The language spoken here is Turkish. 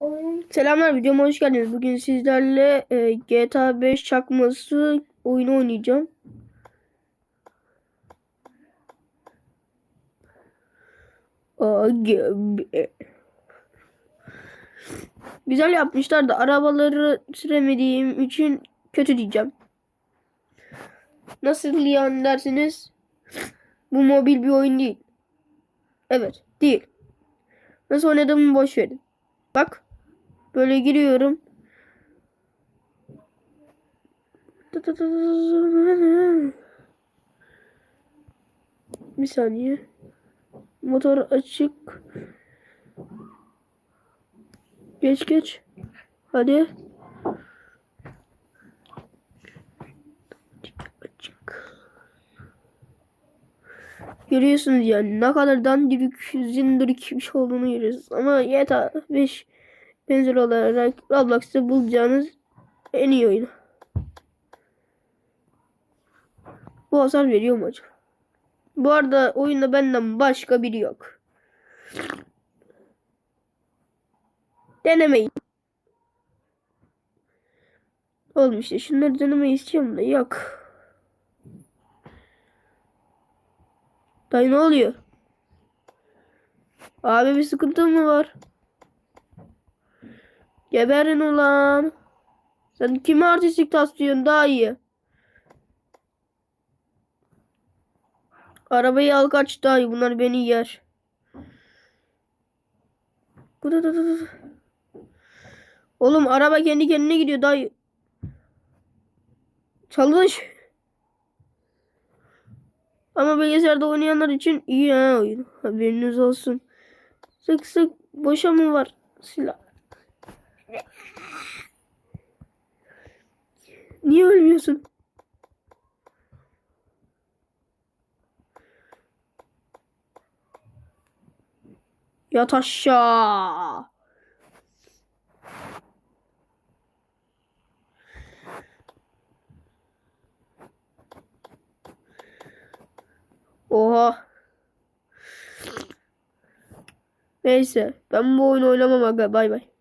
Selamlar videoma hoş geldiniz. Bugün sizlerle e, GTA 5 çakması oyunu oynayacağım. AGB. Güzel yapmışlar da arabaları süremediğim için kötü diyeceğim. Nasıl yani dersiniz? Bu mobil bir oyun değil. Evet değil. Nasıl oynadığımı boş verin. Bak. Böyle giriyorum. Bir saniye. Motor açık. Geç geç. Hadi. Görüyorsunuz yani ne kadar dandirik, zindirik bir şey olduğunu görüyorsunuz. Ama GTA 5 benzer olarak Roblox'ta bulacağınız en iyi oyun. Bu hasar veriyor mu acaba? Bu arada oyunda benden başka biri yok. Denemeyin. Oğlum işte şunları denemeyi istiyorum da yok. Dayı ne oluyor? Abi bir sıkıntı mı var? Geberin ulan. Sen kimi artistlik taslıyorsun daha iyi. Arabayı al kaç daha iyi. Bunlar beni yer. Oğlum araba kendi kendine gidiyor dayı. Çalış. Ama bilgisayarda oynayanlar için iyi ha oyun. Haberiniz olsun. Sık sık boşa mı var silah? Niye ölmüyorsun? Yat aşağı. Oha. Neyse ben bu oyunu oynamam aga bay bay.